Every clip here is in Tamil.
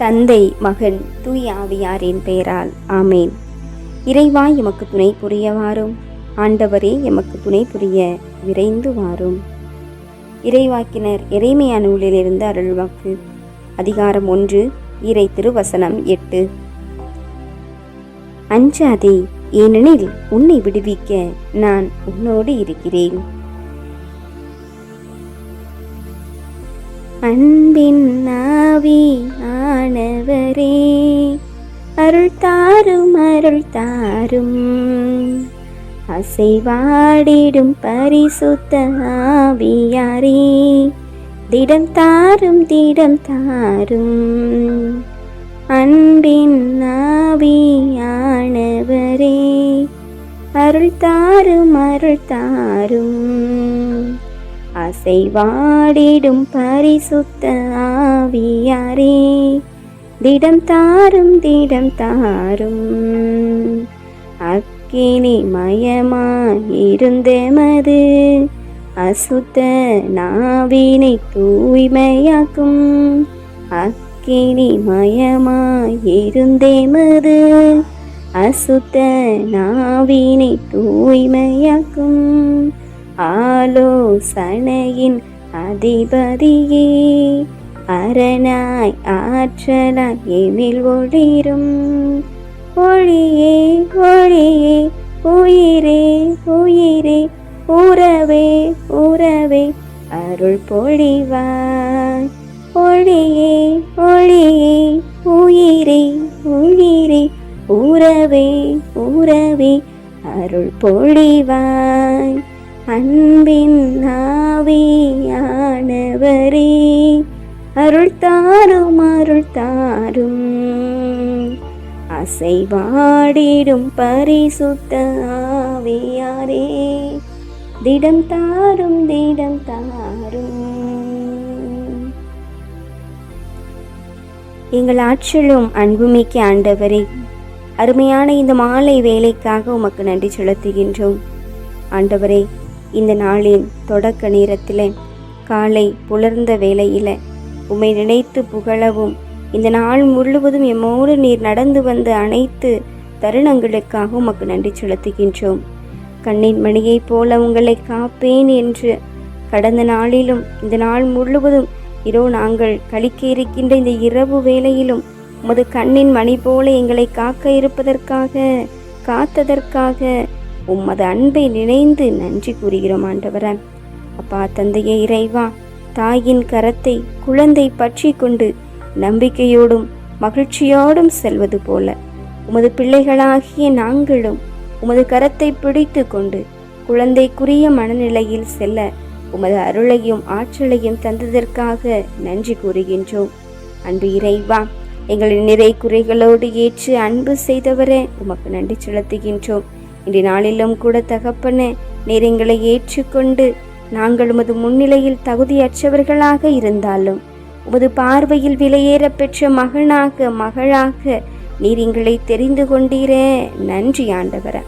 தந்தை மகன் தூய் ஆவியாரின் பெயரால். ஆமேன். இறைவா எமக்கு துணை புரிய வாரும் ஆண்டவரே எமக்கு துணை புரிய விரைந்து வாரும். இறைவாக்கினர் இறைமையான நூலிலிருந்து அருள்வாக்கு. அதிகாரம் ஒன்று இறை திருவசனம் எட்டு. அஞ்சாதே ஏனெனில் உன்னை விடுவிக்க நான் உன்னோடு இருக்கிறேன். அன்பின் அருள் தாரும் அருள் தாரும். அசைவாடிடும் பரிசுத்த ஆவியாரே திடம் தாரும் திடம் தாரும். அன்பின் ஆவியானவரே அருள் தாரும் அருள் தாரும். அசைவாடிடும் பரிசுத்த ஆவியாரே திடம் தாரும் திடம் தாரும். அக்கினி மயமாயிருந்தமது அசுத்த நாவினை தூய்மையாக்கும். அக்கினி மயமாயிருந்தேமது அசுத்த நாவினை தூய்மையாக்கும். ஆலோசனையின் அதிபதியே அரணாய் ஆற்றலாய் எமில் ஒளிரும். ஒளியே ஒளியே உயிரே உயிரே உறவே உறவே அருள் பொழிவாய். ஒளியே ஒளியே உயிரே உயிரே உறவே உறவே அருள் பொழிவாய். அன்பின் ஆவியானவரே அருள் தாரும் அருள் தாரும் அசைவாடிடும் பரிசுத்த ஆவியாரே. திடம் தாரும் திடம் தாரும். எங்கள் ஆற்றலும் அன்புமிக்க ஆண்டவரே அருமையான இந்த மாலை வேலைக்காக உமக்கு நன்றி செலுத்துகின்றோம். ஆண்டவரே இந்த நாளின் தொடக்க நேரத்தில் காலை புலர்ந்த வேளையில் உம்மை நினைத்து புகழவும். இந்த நாள் முழுவதும் எம்மோடு நீர் நடந்து வந்த அனைத்து தருணங்களுக்காக உமக்கு நன்றி செலுத்துகின்றோம். கண்ணின் மணியைப் போல உங்களை காப்பேன் என்று கடந்த நாளிலும் இந்த நாள் முழுவதும் இதோ நாங்கள் கழிக்க இருக்கின்ற இந்த இரவு வேளையிலும் உமது கண்ணின் மணி போல எங்களை காக்க இருப்பதற்காக காத்ததற்காக உமது அன்பை நினைந்து நன்றி கூறுகிறோம் ஆண்டவரன் அப்பா தந்தையே இறைவா தாயின் கரத்தை குழந்தை பற்றி கொண்டு நம்பிக்கையோடும் மகிழ்ச்சியோடும் செல்வது போல. உமது பிள்ளைகளாகிய நாங்களும் உமது கரத்தை பிடித்து கொண்டு குழந்தைக்குரிய மனநிலையில் செல்ல உமது அருளையும் ஆற்றலையும் தந்ததற்காக நன்றி கூறுகின்றோம். அன்பு இறைவா எங்களின் நிறை குறைகளோடு ஏற்று அன்பு செய்தவரே உமக்கு நன்றி செலுத்துகின்றோம். இன்றைய நாளிலும் கூட தகப்பன நேரங்களை ஏற்றுக்கொண்டு நாங்கள் உமது முன்னிலையில் தகுதியற்றவர்களாக இருந்தாலும் உமது பார்வையில் விலையேற பெற்ற மகனாக மகளாக நீர் எங்களை தெரிந்து கொண்டீரே. நன்றி ஆண்டவர.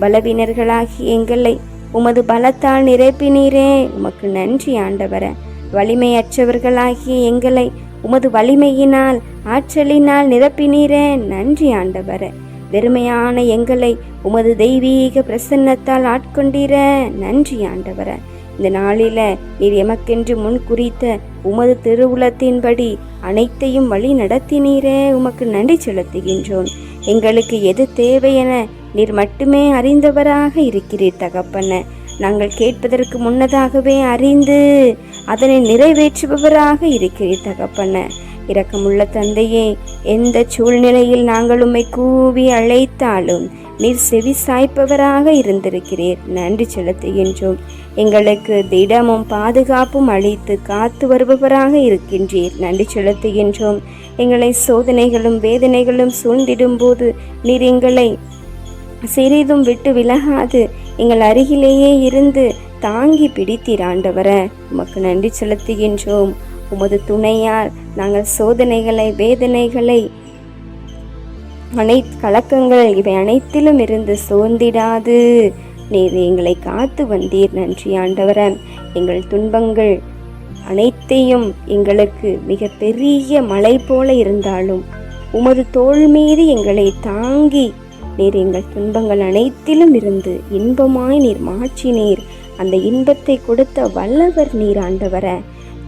பலவீனர்களாகி எங்களை உமது பலத்தால் நிரப்பினீரே. உமக்கு நன்றி ஆண்டவர. வலிமையற்றவர்களாகிய எங்களை உமது வலிமையினால் ஆற்றலினால் நிரப்பினீரே. நன்றி ஆண்டவர. வெறுமையான எங்களை உமது தெய்வீக பிரசன்னத்தால் ஆட்கொண்டீர. நன்றி ஆண்டவர. இந்த நாளில நீர் எமக்கென்று முன் குறித்த உமது திருவுளத்தின்படி அனைத்தையும் வழி நடத்தினீரே. உமக்கு நன்றி செலுத்துகின்றோம். எங்களுக்கு எது தேவையென நீர் மட்டுமே அறிந்தவராக இருக்கிறீர் தகப்பன. நாங்கள் கேட்பதற்கு முன்னதாகவே அறிந்து அதனை நிறைவேற்றுபவராக இருக்கிறீர் தகப்பன. இரக்கமுள்ள தந்தையே எந்த சூழ்நிலையில் நாங்கள் உம்மை கூவி அழைத்தாலும் நீர் செவி சாய்ப்பவராக இருந்திருக்கிறீர். நன்றி செலுத்துகின்றோம். எங்களுக்கு திடமும் பாதுகாப்பும் அளித்து காத்து வருபவராக இருக்கின்றீர். நன்றி செலுத்துகின்றோம். எங்களை சோதனைகளும் வேதனைகளும் சூழ்ந்திடும் போது நீர் எங்களை சிறிதும் விட்டு விலகாது எங்கள் அருகிலேயே இருந்து தாங்கி பிடித்தீர் ஆண்டவர. உமக்கு நன்றி செலுத்துகின்றோம். உமது துணையால் நாங்கள் சோதனைகளை வேதனைகளை அனை கலக்கங்கள் இவை அனைத்திலும் இருந்து சோர்ந்திடாது. நீர் எங்களை காத்து வந்தீர் நன்றி ஆண்டவர. எங்கள் துன்பங்கள் அனைத்தையும் எங்களுக்கு மிக பெரிய மலை போல இருந்தாலும் உமது தோள் மீது எங்களை தாங்கி நீர் எங்கள் துன்பங்கள் அனைத்திலும் இருந்து இன்பமாய் நீர் மாற்றினீர். அந்த இன்பத்தை கொடுத்த வல்லவர் நீர் ஆண்டவர.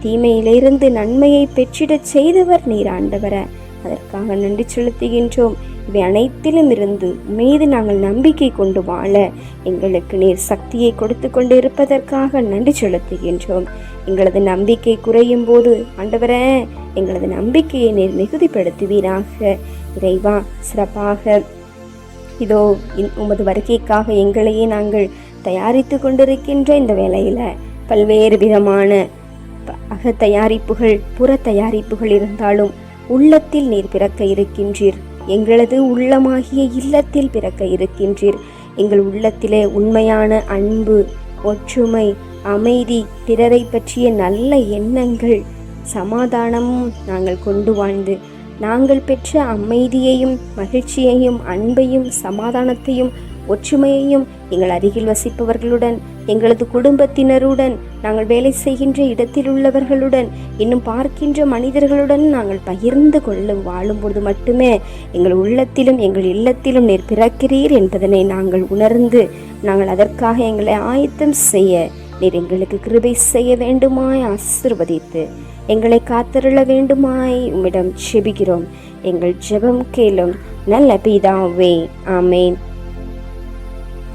தீமையிலிருந்து நன்மையை பெற்றிடச் செய்தவர் நீர் ஆண்டவர. அதற்காக நன்றி செலுத்துகின்றோம். இவை அனைத்திலும் இருந்து மீது நாங்கள் நம்பிக்கை கொண்டு வாழ எங்களுக்கு நீர் சக்தியை கொடுத்து கொண்டு இருப்பதற்காக நன்றி செலுத்துகின்றோம். எங்களது நம்பிக்கை குறையும் போது ஆண்டவரே எங்களது நம்பிக்கையை நீர் மிகுதிப்படுத்துவீராக. இறைவா சிறப்பாக. இதோ இன்- உமது வருகைக்காக எங்களையே நாங்கள் தயாரித்து கொண்டிருக்கின்ற இந்த வேலையில் பல்வேறு விதமான அக தயாரிப்புகள் புற தயாரிப்புகள் இருந்தாலும் உள்ளத்தில் நீர் பிறக்க இருக்கின்றீர். எங்களது உள்ளமாகிய இல்லத்தில் பிறக்க இருக்கின்றீர். எங்கள் உள்ளத்திலே உண்மையான அன்பு ஒற்றுமை அமைதி பிறரை பற்றிய நல்ல எண்ணங்கள் சமாதானமும் நாங்கள் கொண்டு வாழ்ந்து நாங்கள் பெற்ற அமைதியையும் மகிழ்ச்சியையும் அன்பையும் சமாதானத்தையும் ஒற்றுமையையும் எங்கள் அருகில் வசிப்பவர்களுடன் எங்களது குடும்பத்தினருடன் நாங்கள் வேலை செய்கின்ற இடத்தில் உள்ளவர்களுடன் இன்னும் பார்க்கின்ற மனிதர்களுடன் நாங்கள் பகிர்ந்து கொள்ள வாழும்பொழுது மட்டுமே எங்கள் உள்ளத்திலும் எங்கள் இல்லத்திலும் நீர் பிறக்கிறீர் என்பதனை நாங்கள் உணர்ந்து நாங்கள் அதற்காக எங்களை ஆயத்தம் செய்ய நீர் எங்களுக்கு கிருபை செய்ய வேண்டுமாய் ஆசிர்வதித்து எங்களை காத்தருள வேண்டுமாய் உம்மிடம் செபிக்கிறோம். எங்கள் ஜெபம் கேளும். நல்ல பிதாவே ஆமேன்.